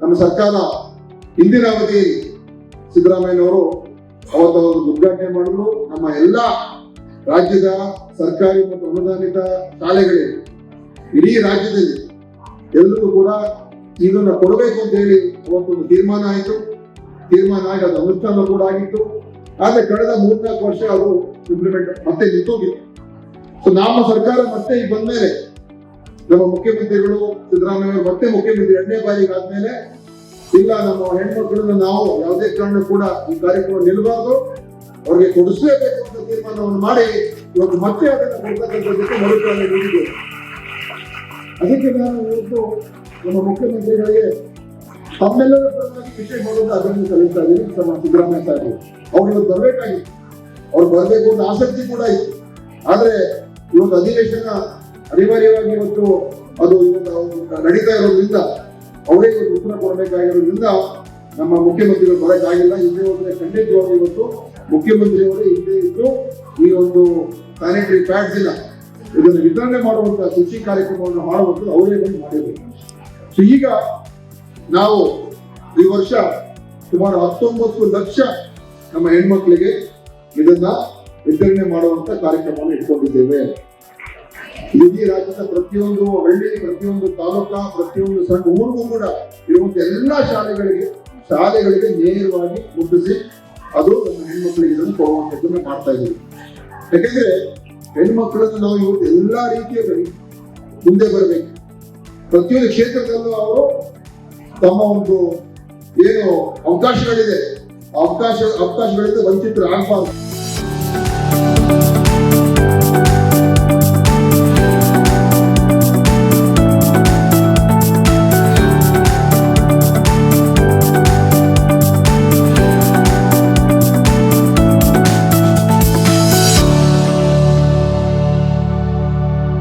ನಮ್ಮ ಸರ್ಕಾರ ಹಿಂದಿನ ಅವಧಿ ಸಿದ್ದರಾಮಯ್ಯನವರು ಅವತ್ತು ಉದ್ಘಾಟನೆ ಮಾಡಿದ್ರು. ನಮ್ಮ ಎಲ್ಲ ರಾಜ್ಯದ ಸರ್ಕಾರಿ ಮತ್ತು ಅನುದಾನಿತ ಶಾಲೆಗಳಿವೆ ಇಡೀ ರಾಜ್ಯದಲ್ಲಿ ಎಲ್ಲರೂ ಕೂಡ ಇದನ್ನ ಕೊಡಬೇಕು ಅಂತ ಹೇಳಿ ಅವತ್ತೊಂದು ತೀರ್ಮಾನ ಆಯಿತು. ತೀರ್ಮಾನ ಆಗಿ ಅದು ಅನುಷ್ಠಾನ ಕೂಡ ಆಗಿತ್ತು. ಆದರೆ ಕಳೆದ ಮೂರ್ನಾಲ್ಕು ವರ್ಷ ಅದು ಇಂಪ್ಲಿಮೆಂಟ್ ಮತ್ತೆ ನಿಂತೋಗಿತ್ತು ಸೊ ನಮ್ಮ ಸರ್ಕಾರ ಮತ್ತೆ ಈಗ ಬಂದ್ಮೇಲೆ ನಮ್ಮ ಮುಖ್ಯಮಂತ್ರಿಗಳು ಸಿದ್ದರಾಮಯ್ಯ ಮತ್ತೆ ಮುಖ್ಯಮಂತ್ರಿ ಎರಡನೇ ಬಾರಿಗೆ ಆದ್ಮೇಲೆ ಇಲ್ಲ, ನಮ್ಮ ಹೆಣ್ಮಕ್ಳನ್ನ ನಾವು ಯಾವುದೇ ಕಾರಣ ಕೂಡ ಈ ಕಾರ್ಯಕ್ರಮ ನಿಲ್ಲಬಾರ್ದು. ಅವ್ರಿಗೆ ಕೊಡಿಸ್ಲೇಬೇಕು ಅಂತ ತೀರ್ಮಾನವನ್ನು ಮಾಡಿ ಇವತ್ತು ಮತ್ತೆ ಅದನ್ನು ಕೊಡ್ತಕ್ಕಂಥದ್ದಕ್ಕೆ ನೀಡಿದ್ದೇವೆ. ಅದಕ್ಕೆ ನಾನು ಇವತ್ತು ನಮ್ಮ ಮುಖ್ಯಮಂತ್ರಿಗಳಿಗೆ ತಮ್ಮೆಲ್ಲರ ಪರವಾಗಿ ವಿಷಯ ಮಾಡೋದು ಅದನ್ನು ಸಲ್ಲಿಸ್ತಾ ಇದ್ದೀನಿ ನಮ್ಮ ಸಿದ್ದರಾಮಯ್ಯ ಸಾಹೇಬರು. ಅವ್ರು ಇವತ್ತು ಬರಬೇಕಾಗಿತ್ತು. ಅವ್ರು ಬರಬೇಕು ಅಂತ ಆಸಕ್ತಿ ಕೂಡ ಇತ್ತು. ಆದ್ರೆ ಇವತ್ತು ಅಧಿವೇಶನ ಅನಿವಾರ್ಯವಾಗಿ ಇವತ್ತು ಅದು ನಡೀತಾ ಇರೋದ್ರಿಂದ ಅವರೇ ಇವತ್ತು ಉತ್ತರ ಕೊಡಬೇಕಾಗಿರೋದ್ರಿಂದ ನಮ್ಮ ಮುಖ್ಯಮಂತ್ರಿಗಳು ಬರೋಕ್ಕಾಗಿಲ್ಲ ಹಿಂದೆ ಹೋದ್ರೆ ಖಂಡಿತವಾಗಿ ಇವತ್ತು ಮುಖ್ಯಮಂತ್ರಿಯವರು ಹಿಂದೆ ಇದ್ದು ಈ ಒಂದು ಸ್ಯಾನಿಟರಿ ಪ್ಯಾಡ್ಸ್ ಇಲ್ಲ, ಇದನ್ನು ವಿತರಣೆ ಮಾಡುವಂತಹ ಕೃಷಿ ಕಾರ್ಯಕ್ರಮವನ್ನು ಮಾಡುವಂಥದ್ದು ಅವರೇ ಬಂದು ಮಾಡಿರಬೇಕು. ಸೊ ಈಗ ನಾವು ಈ ವರ್ಷ ಸುಮಾರು ಹತ್ತೊಂಬತ್ತು ಲಕ್ಷ ನಮ್ಮ ಹೆಣ್ಮಕ್ಳಿಗೆ ಇದನ್ನ ವಿತರಣೆ ಮಾಡುವಂತ ಕಾರ್ಯಕ್ರಮವನ್ನು ಇಟ್ಕೊಂಡಿದ್ದೇವೆ. ಇಡೀ ರಾಜ್ಯದ ಪ್ರತಿಯೊಂದು ಹಳ್ಳಿ, ಪ್ರತಿಯೊಂದು ತಾಲೂಕಾ, ಪ್ರತಿಯೊಂದು ಸಣ್ಣ ಊರಿಗೂ ಕೂಡ ಇರುವಂತ ಎಲ್ಲಾ ಶಾಲೆಗಳಿಗೆ ಶಾಲೆಗಳಿಗೆ ನೇರವಾಗಿ ಮುಟ್ಟಿಸಿ ಅದು ನಮ್ಮ ಹೆಣ್ಮಕ್ಳಿಗೆ ಇದನ್ನು ಕೊಡುವಂಥದ್ದನ್ನು ಮಾಡ್ತಾ ಇದ್ದೀವಿ. ಯಾಕೆಂದ್ರೆ ಹೆಣ್ಮಕ್ಳನ್ನು ನಾವು ಇವತ್ತು ಎಲ್ಲಾ ರೀತಿಯಲ್ಲಿ ಮುಂದೆ ಬರಬೇಕು. ಪ್ರತಿಯೊಂದು ಕ್ಷೇತ್ರದಲ್ಲೂ ಅವರು ತಮ್ಮ ಒಂದು ಏನು ಅವಕಾಶಗಳಿದೆ. ಅವಕಾಶ, ಅವಕಾಶಗಳಿಂದ ವಂಚಿತರಾಗಬಾರ್ದು.